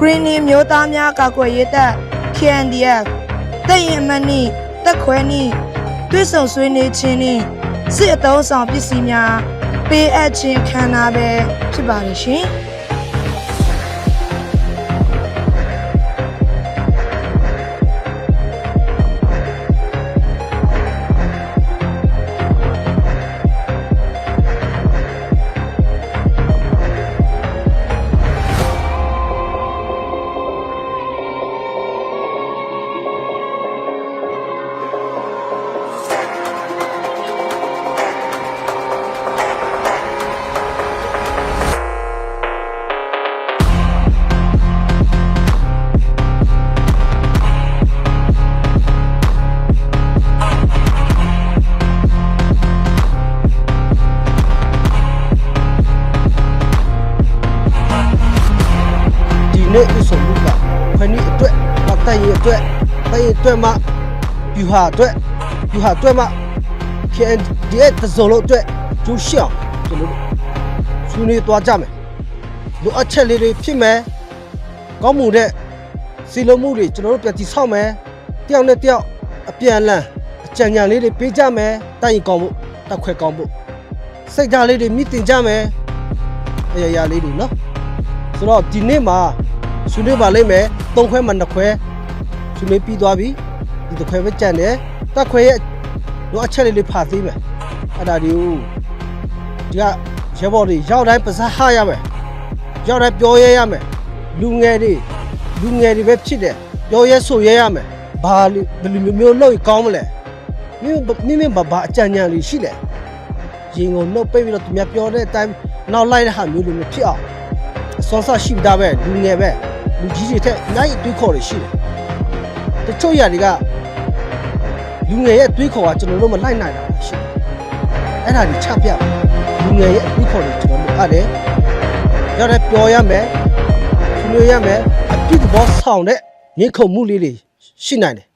Greening မျိုးသားများကာကွယ်ရေးတပ် KNDF တပ်ရင်အမတ်နှင့်တပ်ခွဲနှင့်တွဲဆုံဆွေးနွေးခြင်းနှင့်စစ်အသုံးဆောင်ပစ္စည်းများပေးအပ်ခြင်းခမ်းနားပဲဖြစ်ပါတယ်ရှင်။ နေ့ဥဆောင်မှုကခွင့်ဤအတွက်ပတ်တိုင်ရအတွက်တိုင်ရအတွက်မှပြူဟာအတွက်ပြူဟာအတွက်မှ KNDA တစုံလုံးအတွက်ကျူးရှောင်းကျွန်တော်တို့ဆွေးနွေးသွားကြမယ်လိုအပ်ချက်လေးတွေဖြစ်မယ်ကောင်းမှုတဲ့စီလုံးမှုတွေကျွန်တော်တို့ပြန်တည်ဆောက်မယ်တယောက်နဲ့တယောက်အပြန်အလှန်အကြံဉာဏ်လေးတွေပေးကြမယ်တိုင်ရင်ကောင်းဖို့တက်ခွဲကောင်းဖို့စိတ်ဓာတ်လေးတွေမြင့်တင်ကြမယ်အရာရာလေးတွေနော်ဆိုတော့ဒီနေ့မှာ ဆွေးနွေးပါလိမ့်မယ်သုံးခွဲမှနှစ်ခွဲဆွေးနွေးပြီးသွားပြီဒီတစ်ခွဲပဲကြံတယ်တက်ခွဲရဲ့တော့အချက်လေးလေးဖာသေးမယ်အဲ့ဒါဒီကိုဒီကရဲဘော်တွေရောက်တိုင်းပါစားဟရမယ်ရောက်တိုင်းပြောရဲရမယ်လူငယ်တွေလူငယ်တွေပဲဖြစ်တယ်ပြောရဲဆိုရဲရမယ်ဘာလို့ဘယ်လိုမျိုးမျိုးလုပ်ရင်ကောင်းမလဲမိမိမိမိဘာဘာအကြံဉာဏ်လေးရှိလဲရင်ကိုနှုတ်ပိတ်ပြီးတော့သူများပြောတဲ့အတိုင်းနောက်လိုက်တဲ့ဟာမျိုးလိုမျိုးဖြစ်အောင်စောစရှိတာပဲလူငယ်ပဲ လူကြီးတွေထက်အများကြီးတွေးခေါ်တွေရှိတယ်တချို့ຢာတွေကလူငယ်ရဲ့တွေးခေါ်ကကျွန်တော်တို့မလိုက်နိုင်တာရှိတယ်အဲ့ဒါကြီးချပြလူငယ်ရဲ့တွေးခေါ်တွေကျွန်တော်တို့အဲ့ဒါရတဲ့ပြောရမယ်ဆွေးနွေးရမယ်အပြစ်သဘောဆောင်တဲ့မြင့်ခုံမှုလေးတွေရှိနိုင်တယ်